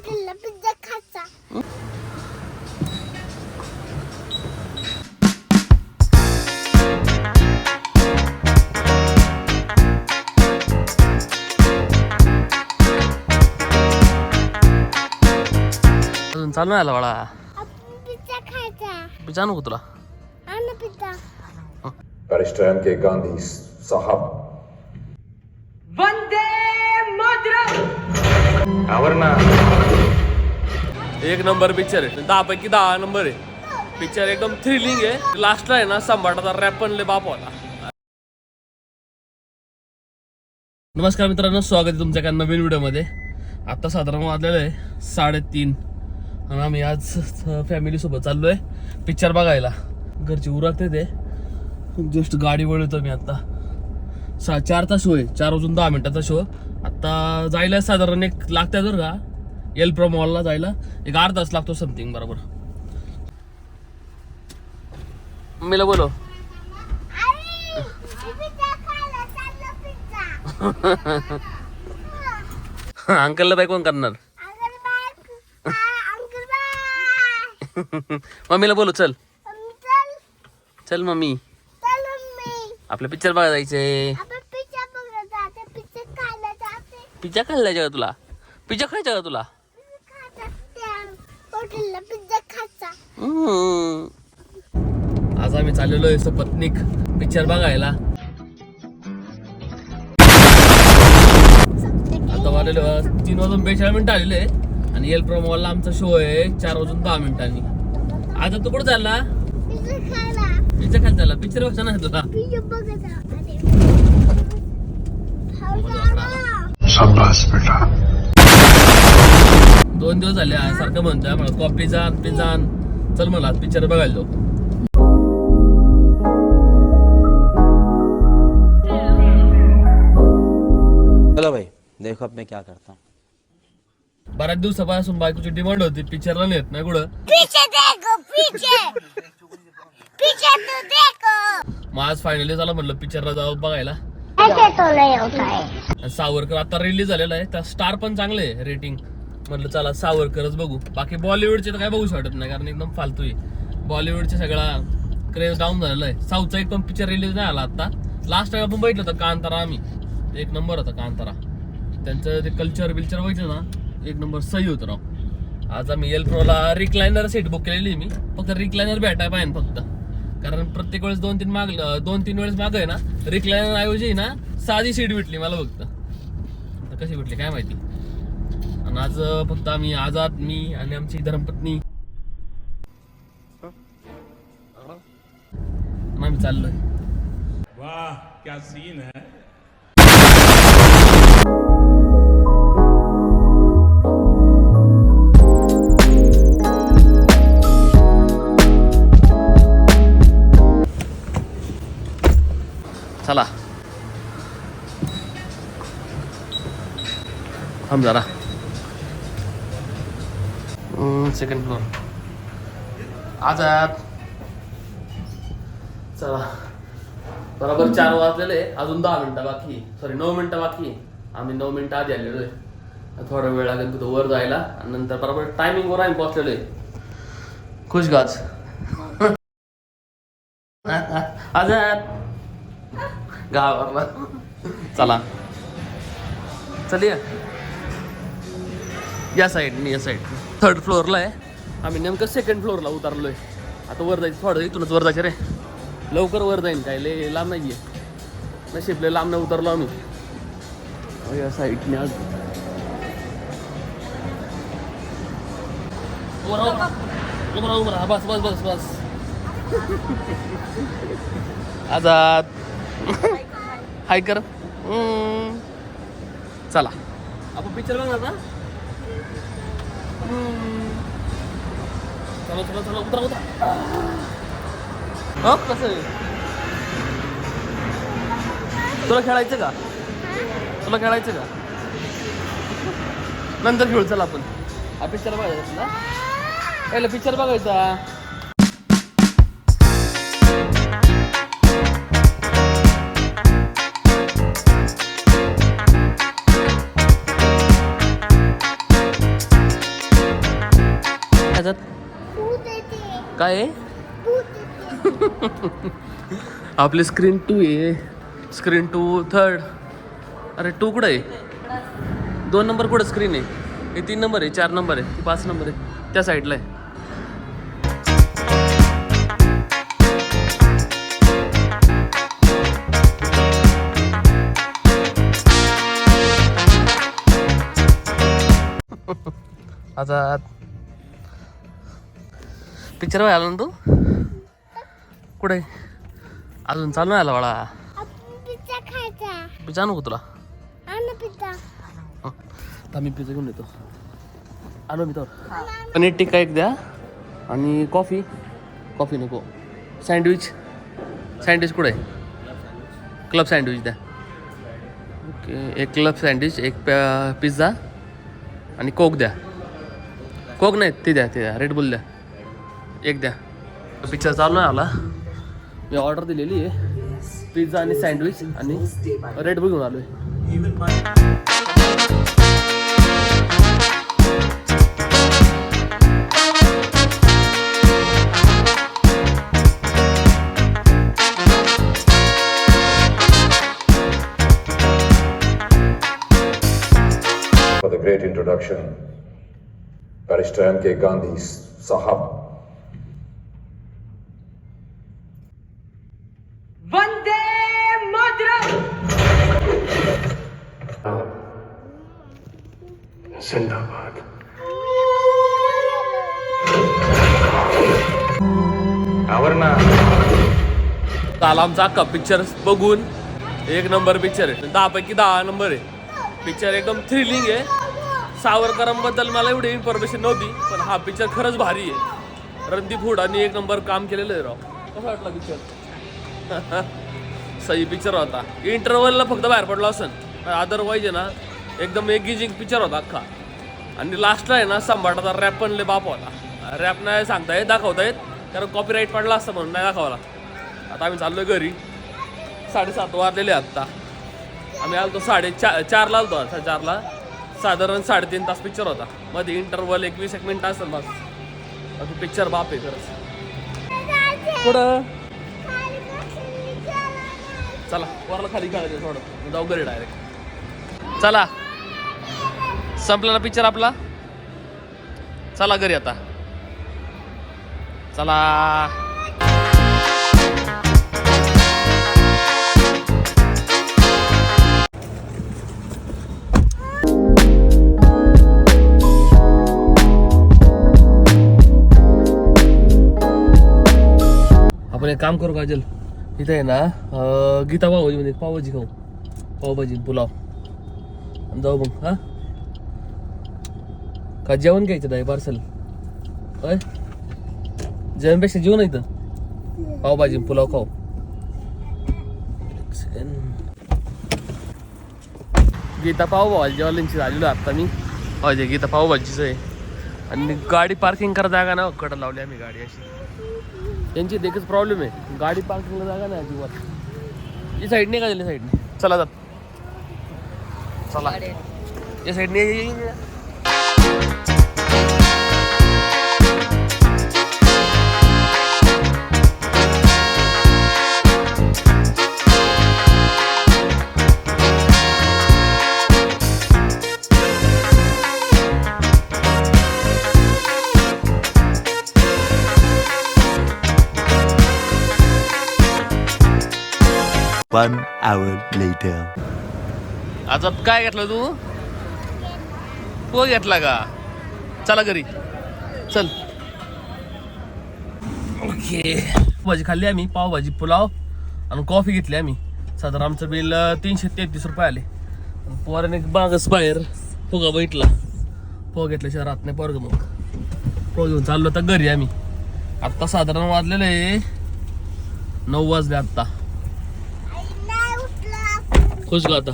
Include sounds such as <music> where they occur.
हॉटेलला पिझ्झा खायचा. अजून चालू नाही आला बाळा. आपण पिझ्झा खायचा. पिझ्झा नको तुला? आण pizza. Barrister M K Gandhi साहब एक नंबर पिक्चर आहे. दहा पैकी दहा नंबर आहे. पिक्चर एकदम थ्रिलिंग आहे. लास्टला आहे ना संभाटाचा रॅप पण बाप होता नमस्कार मित्रांनो स्वागत आहे तुमच्या एका नवीन व्हिडिओमध्ये. आता साधारण वाजलेलं आहे साडेतीन. आणि आम्ही आज फॅमिली सोबत चाललोय पिक्चर बघायला. घरची उरकते ते. जस्ट गाडी वळवतो मी आत्ता सा तास शो आहे चार वाजून दहा मिनटाचा शो आता जायला साधारण एक लागत्या जर का. एल प्रो मॉलला जायला. एक अर्धा तास लागतो समथिंग बरोबर. मीला बोलो <laughs> अंकलला बाय कोण करणार? <laughs> मम्मीला बोलू चल. चल मम्मी. चल मम्मी आपलं पिक्चर बघायला जायचंय आपण पिझ्झा बघायला जाते पिझ्झा खायला जाते पिझ्झा जायचं का तुला? पिझ्झा खायचा का तुला. आज आम्ही चाललेलो आहे सपत्निक पिक्चर बघायला. आता वाजलेलो तीन वाजून बेचाळीस मिनिटं आलेले आणि एल प्रो मॉलला आमचा शो आहे चार वाजून दहा मिनिटांनी. आता तू कुठं चालला? पिझ्झा पिक्चर खायला चालला. पिक्चर बघा ना तुला. शाबाश बेटा. दोन दिवस झाले आज सारखं म्हणतोय मला कॉफी जाण पिझ्झा आण. चल मला आज पिक्चर बघायला जाऊ. चलो भाई देखो अब मैं क्या करता हूँ. बऱ्याच दिवसापासून बायकोची डिमांड होती पिक्चरला नेत नाही कुठं. पीछे देखो पीछे पीछे तो देखो. मग आज फायनली झालं म्हटलं पिक्चरला जाऊ बघायला. सावरकर आता रिलीज झालेला आहे. त्या स्टार पण चांगले आहे रेटिंग म्हटलं चला सावरकरच बघू. बाकी बॉलिवूडचे तर काय बघू शकत नाही कारण एकदम फालतू आहे. बॉलिवूडचे सगळा क्रेज डाऊन झालेला आहे. साऊथचा एक पण पिक्चर रिलीज नाही आला आता लास्ट टाइम आपण बघितलं होतं कांतारा आम्ही. एक नंबर होता कांतारा. त्यांचं ते कल्चर बिल्चर बघितलं ना एक नंबर सही होतं राव. आज आम्ही एल प्रोला रिक्लायनर सीट बुक केलेली आहे मी. फक्त रिक्लायनर भेटाय पाहिजे फक्त. कारण प्रत्येक वेळेस दोन तीन माग दोन तीन वेळेस माग आहे ना रिक्लायनर ऐवजी ना साधी सीट भेटली मला फक्त. कशी भेटली काय माहिती? आणि आज फक्त आम्ही आझाद मी आणि आमची धर्मपत्नी. आम्ही चाललोय. वा क्या सीन है. चला. थांब जरा. सेकंड फ्लोर आझाद चला. बरोबर चार वाजलेले अजून दहा मिनिटं बाकी सॉरी नऊ मिनिटं बाकी आम्ही नऊ मिनिटं आधी आलेलो आहे. थोडा वेळ लागेल तिथं वर जायला. आणि नंतर बरोबर टायमिंगवर आम्ही पोहोचलेलो आहे. खुश गाज. <laughs> आझाद गावाला चला. चल या साईडने या साईड थर्ड फ्लोअरला आहे. आम्ही नेमकं सेकंड फ्लोअरला उतरलो आहे आता वर जायचं थोडं. इथूनच वर जायचं रे. लवकर वर जाईन काय लय लांब नाही आहे नशीब लय लांब नाही उतरलो आम्ही. या साईडने आज. बस बस बस बस. <laughs> आझाद. <laughs> हाय कर. हम्म. चला. आपण पिक्चर बघणार ना? चला चला चला उतरा उतरा. हो? कसं आहे? तुला खेळायचं का? तुला खेळायचं का? नंतर खेळू चला आपण. हा पिक्चर बघायचा तुला पहिला पिक्चर बघायचा. काय आहे? आपली स्क्रीन टू आहे. स्क्रीन टू थर्ड अरे टू कुठं आहे? दोन नंबर कुठं स्क्रीन आहे? हे तीन नंबर आहे चार नंबर आहे ती पाच नंबर आहे. त्या साईडला आहे. <laughs> आता पिक्चर आला ना तू? कुठे? अजून चालू नाही आला बाळा. आपण पिझ्झा खायचा. पिझ्झा नको तुला? पिझ्झा. मी पिझ्झा घेऊन येतो. आलो मी तर पनीर टिक्का एक द्या आणि कॉफी. कॉफी नको. सँडविच सँडविच कुठे? क्लब सँडविच द्या. ओके एक क्लब सँडविच एक पिझ्झा आणि कोक द्या. कोक नाही ते द्या ते द्या. रेड बुल द्या. एक द्या पिक्चर चालू नाही आला मी ऑर्डर दिलेली आहे पिझ्झा आणि सँडविच आणि रेड बुल घेऊन आलो आहे For the great introduction, Barrister M.K. Gandhi Sahab. झाला आमचा अख्खा पिक्चर बघून एक नंबर पिक्चर आहे. दहापैकी दहा नंबर आहे. पिक्चर एकदम थ्रिलिंग आहे. सावरकरांबद्दल मला एवढी इन्फॉर्मेशन नव्हती पण हा पिक्चर खरंच भारी आहे. रणदीप हुडाने एक नंबर काम केलेलं आहे राव. कसा वाटला पिक्चर सही पिक्चर होता. इंटरवलला फक्त बाहेर पडलो असन अदरवाईज आहे ना एकदम एक गिजिंग पिक्चर होता अख्खा. आणि लास्टला आहे ना संभाटाचा रॅप पण लय बाप होता. रॅप नाही सांगता येत दाखवता येत. कारण कॉपीराईट पडला असतं म्हणून नाही दाखवला. आता आम्ही चाललो घरी. साडेसात वाजलेले आत्ता आम्ही आलतो साडे चार चारला आलतो आता चारला. साधारण साडेतीन तास पिक्चर होता. मध्ये इंटरवल एकवीस एक मिनिट असेल बस. तो पिक्चर बाप आहे खरंच. पुढं? चला वरला खाली खेळायचं थोडं. जाऊ घरी डायरेक्ट चला. संपला ना पिक्चर आपला. चला घरी आता. चला. आपण एक काम करू काजल. इथे आहे ना गीता पावभाजी म्हणजे पावभाजी खाऊ. पावभाजी पुलाव. आणि जाऊ मग हा? का जेवण घ्यायचं आहे पार्सल होय? जेवणपेक्षा जेवण इथं. पावभाजी आणि पुलाव खाऊ. गीता पावभाजी जेवायची झालेलो आहे आता मी. पाहिजे गीता पावभाजीचं आहे. आणि गाडी पार्किंग करा जागा ना कडं लावली आम्ही गाडी अशी. त्यांची एकच प्रॉब्लेम आहे. गाडी पार्किंगला जागा नाही अजिबात. ही साईडने का दिली साईडने चला जात. चला. या साईडने वन आवर लेटर आता काय घेतलं तू? तो घेतला का? चला घरी. चल. ओके. भाजी खाल्ली आम्ही पावभाजी पुलाव आणि कॉफी घेतली आम्ही. साधारण आमचं बिल तीनशे तेहतीस रुपये आले. पोराने एक बागच बाहेर पोगा बैठला पोहा घेतल्याशिवाय शहरात नाही पोरग मग. पोहा घेऊन चाललो तर घरी आम्ही. आत्ता साधारण वाजलेलं आहे नऊ वाजले आत्ता खुश गाता